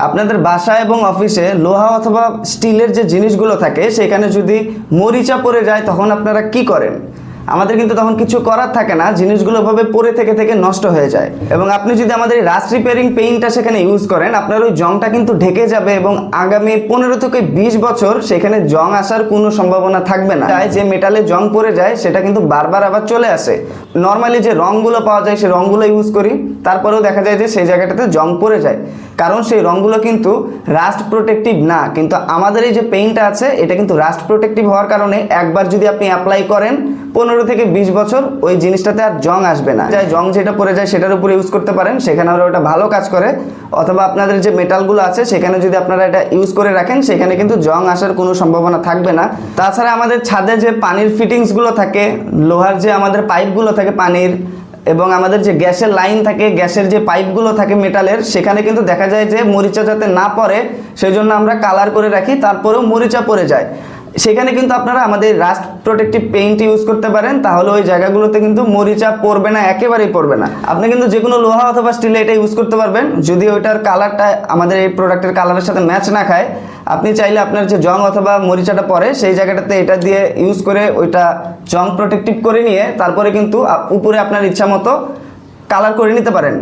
আপনাদের বাসা এবং অফিসে লোহা অথবা স্টিলের যে জিনিসগুলো থাকে, সেখানে যদি মরিচা পড়ে যায়, তখন আপনারা কি করেন? আমাদের কিন্তু তখন কিছু করার থাকে না, জিনিসগুলো ভাবে পরে থেকে থেকে নষ্ট হয়ে যায়। এবং আপনি যদি আমাদের রাস্ট রিপেয়ারিং পেইন্টটা সেখানে ইউজ করেন, আপনার ওই জংটা কিন্তু ঢেকে যাবে এবং আগামী পনেরো থেকে বিশ বছর সেখানে জং আসার কোনো সম্ভাবনা থাকবে না। তাই যে মেটালে জং পড়ে যায়, সেটা কিন্তু বারবার আবার চলে আসে। নর্মালি যে রঙগুলো পাওয়া যায় সেই রঙগুলো ইউজ করি, তারপরেও দেখা যায় যে সেই জায়গাটাতে জং পড়ে যায়। কারণ সেই রঙগুলো কিন্তু রাস্ট প্রোটেক্টিভ না, কিন্তু আমাদের এই যে পেইন্টটা আছে, এটা কিন্তু রাস্ট প্রোটেক্টিভ হওয়ার কারণে একবার যদি আপনি অ্যাপ্লাই করেন পনেরো থেকে বিশ বছর ওই জিনিসটাতে আর জং আসবে না। যাই জং যেটা পড়ে যায় সেটার উপরে ইউজ করতে পারেন। সেখানে আরও ওটা ভালো কাজ করে। অথবা আপনাদের যে মেটালগুলো আছে, সেখানে যদি আপনারা এটা ইউজ করে রাখেন, সেখানে কিন্তু জং আসার কোনো সম্ভাবনা থাকবে না। তাছাড়া আমাদের ছাদে যে পানির ফিটিংসগুলো থাকে, লোহার যে আমাদের পাইপগুলো থাকে পানির, এবং আমাদের যে গ্যাসের লাইন থাকে, গ্যাসের যে পাইপগুলো থাকে মেটালের সেখানে কিন্তু দেখা যায় যে মরিচা যাতে না পড়ে সেই জন্য আমরা কালার করে রাখি, তারপরেও মরিচা পড়ে যায়। সেখানে কিন্তু আপনারা আমাদের রাস্ট প্রোটেক্টিভ পেইন্ট ইউজ করতে পারেন, তাহলে ওই জায়গাগুলোতে কিন্তু মরিচা পড়বে না, একেবারেই পড়বে না। আপনি কিন্তু যে কোনো লোহা অথবা স্টিলে এটা ইউজ করতে পারবেন, যদি ওইটার কালারটা আমাদের এই প্রোডাক্টের কালারের সাথে ম্যাচ না খায়, আপনি চাইলে আপনার যে জং অথবা মরিচাটা পরে সেই জায়গাটাতে এটা দিয়ে ইউজ করে ওইটা জং প্রোটেক্টিভ করে নিয়ে, তারপরে কিন্তু উপরে আপনার ইচ্ছা মতো কালার করে নিতে পারেন।